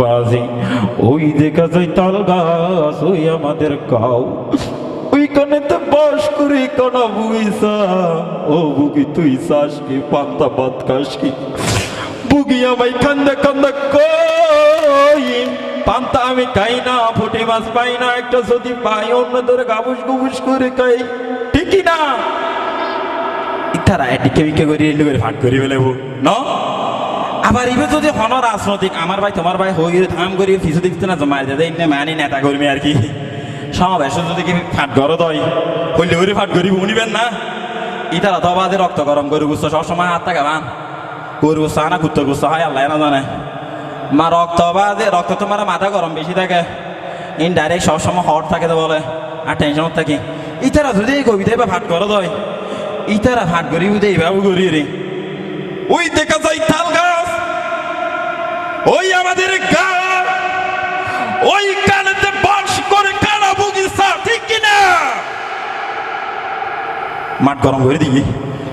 বাজি ওই দেখা যায় তাল গাছ, ওই আমাদের কাউ। ওইখানে তো বাস করি, কানা বুগিসা। ও বুগি, তুই চাস কি, পান্তা ভাত খাস কি? বুগি আমায় কান্দা কান্দা কই, পান্তা আমি খাই না, ফুটি মাছ পাই না, একটা যদি পাই, অন্য ধরে গাবুস গুবুস করে খাই। ঠিকই না? ইতারা করি এলু করে ফাট করি ফেলেবো। ন? আবার ইবে যদি হন রাজনৈতিক, আমার ভাই, তোমার ভাই, হই ধাম করি, ফিসু দিচ্ছে না জমা দেয় এমনি মানি নেতা কর্মী আর কি। সমাবেশ যদি কি ফাট গর দই হইলে করে ফাট করি উনিবেন না। ইতারা তো বাদে রক্ত গরম করে গুছো সবসময় হাত থাকে বান। করে গুছো আনা কুত্তর গুছো হয়, আল্লাহ না জানে। মা, রক্ত বাদে রক্ত তোমার মাথা গরম বেশি থাকে। ইনডাইরেক্ট সবসময় হট থাকে তো বলে, আর টেনশন থাকি। ইতারা যদি কবিতায় বা ফাট করে দয় ইতারা ফাট উদে এইভাবে করি রে। ওই দেখা যায় ওই আমাদের গা, ওই কানেতে বাস করে কানা বুগিসা ঠিক কিনা? মাঠ গরম করে দিই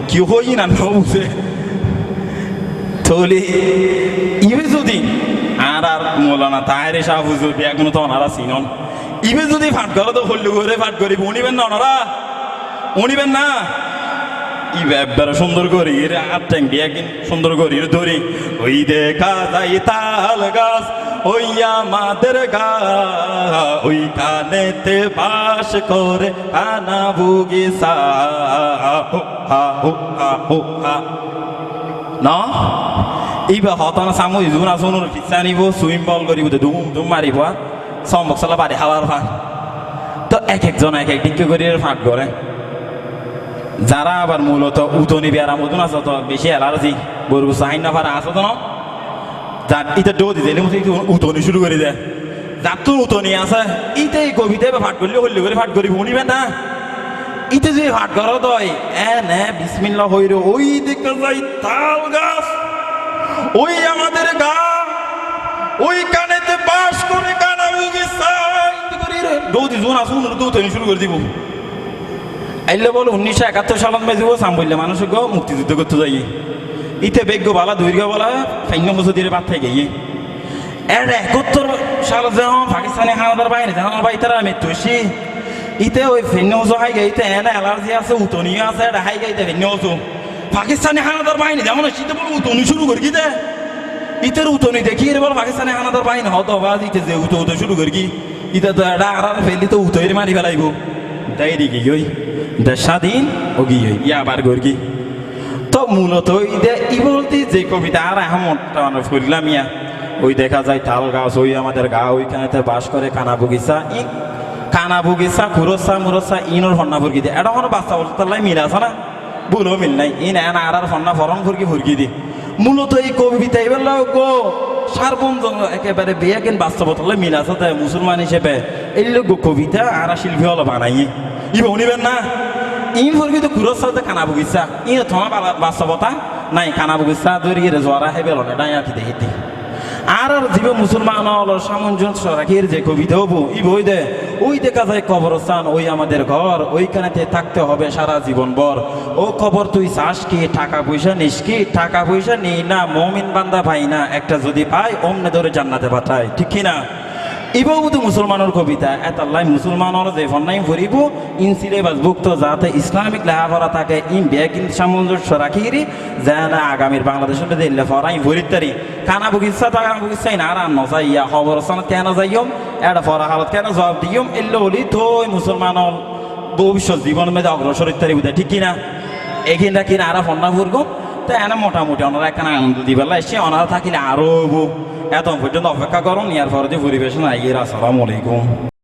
কি হই না না বুঝে তাহলে ইবে যদি আর আর মোলানা তাহের শাহ হুজুর এখনও তো ওনারা চিনন ইবে যদি ফাট করে তো হল্লু করে ফাট করি উনিবেন না ওনারা উনিবেন না? ই ব্যাপারে সুন্দর করি রে আর ট্যাং দিয়ে সুন্দর করি ধরি। ওই দেখা যাই তাল গাছ, ওই আমাদের গা। ওই কানেতে বাস করে আনা বুগি সা না? এইবার হতান সামু ইজুন আসুন পিছা নিব, সুইম বল করিব ধুম ধুম মারিব সম্ভব সালা বাড়ি হাওয়ার ফান তো এক একজন এক এক দিকে করে ফাঁক করে যারা আবার মূলত উতনি বেড়া মতন আছে তো বেশি অ্যালার্জি। গরু চাহিন না পারে আছে তো না? যার ইটা ডো দিতে উতনি শুরু করে দেয় যার তো উতনি আছে ইতে এই কবিতায় ফাট করলে হল্লি করে ফাট করি শুনিবেন না ইতে যে ফাট করো দয় এ নে বিসমিল্লা হইরে, ওই দিকে যাই তাল গাছ, ওই আমাদের গা, ওই কানেতে বাস করে কানা বুগি সাই করি রে ডো দি জোন আসুন তো উতনি শুরু করে দিব। আইলে বল, উনিশশো একাত্তর সালত মেজিব সাম বললে মানুষ গো, মুক্তিযুদ্ধ করতে যাই। ইতে বেগ্য বালা দৈর্ঘ্য বলা, সৈন্য বছর দিয়ে বাদ থেকে গিয়ে। এর একাত্তর সাল যেমন পাকিস্তানি হানাদার বাইরে যেমন ভাই, তারা মৃত্যু হয়েছি ইতে ওই ফেন্য ওজো হাই গে ইতে এনে অ্যালার্জি আছে, উতনি আছে, এটা হাই গে ইতে ফেন্য ওজো পাকিস্তানি হানাদার বাহিনী, যেমন শীতে বল, উতনি শুরু করি দে ইতের উতনি দেখি, এর বল, পাকিস্তানি হানাদার বাহিনী হতো বা ইতে যে উতো উতো শুরু করি ইতে তো এটা আর ফেলি তো উতইরে মারি ফেলাইব। দিকে গই, দে স্বাধীন ও গিয়ে ইয়া আবার গর্গি। তো মূলত ওই দে ই বলতে যে কবিতা আর আহমদটা মানে ফুরলাম ইয়া। ওই দেখা যায় তাল গাছ ওই আমাদের গা ওইখানেতে বাস করে কানা বগিচা, ই কানা বগিচা কুরসা মুরসা, ইনোর ফন্না ফুরকি দিয়ে এটা কোনো বাচ্চা বলতে মিল আছে না? ভুলও মিল নাই। ইন এন আর আর ফন্না ফরম ফুরকি ফুরকি দি। মূলত এই কবিতা এবার গো সারবন্ধ একেবারে বেয়াকেন বাস্তবতালে মিল আছে তাই মুসলমান হিসেবে। এই লোক কবিতা আর শিল্পী হলো বানাইয়ে। ইবে উনিবেন না? ইন ফুরকি তো কুরস সাথে কানা বগিচা। ই থমা বাস্তবতা নাই কানা বগিচা। দৌড়িয়ে জরা হেবে লনে ডাই আর কি দেখি আর আর জীব মুসলমান হলো সামঞ্জস্য রাখির যে কবিতা হব ই বই দে। ওই দেখা যায় কবরস্থান ওই আমাদের ঘর ওইখানেতে থাকতে হবে সারা জীবন বর ও খবর তুই চাস কি? টাকা পয়সা নিস কি? টাকা পয়সা নেই না, মমিন বান্দা ভাই না। একটা যদি পাই অমনে ধরে জান্নাতে পাঠায়। ঠিক কি ইবাও বুধ মুসলমানের কবিতা এতাল্লাই মুসলমানের যে ফন্নাই ভরিব ইন সিলেবাস ভুক্ত যাতে ইসলামিক লেখাপড়া থাকে ইন বেকিন সামঞ্জস্য রাখিরি যেন আগামীর বাংলাদেশের মধ্যে এলে ফরাই ভরিতারি খানা তা খানা বুকিসাই না আর নজাই, ইয়া খবর সানা কেন যাইম এটা ফরা হালত কেন জবাব দিম এলে বলি তো মুসলমানের ভবিষ্যৎ জীবনের মধ্যে অগ্রসর ইত্যাদি বুঝে ঠিক কিনা? এখানটা কিনা আরা ফন্না ভরগম তা এনে মোটামুটি ওনারা এখানে আনন্দ দিবেলা এসে ওনারা থাকিলে আরও এত পর্যন্ত অপেক্ষা করুন ইয়ার পরে যে পরিবেশন আইয়ের আসসালামু আলাইকুম।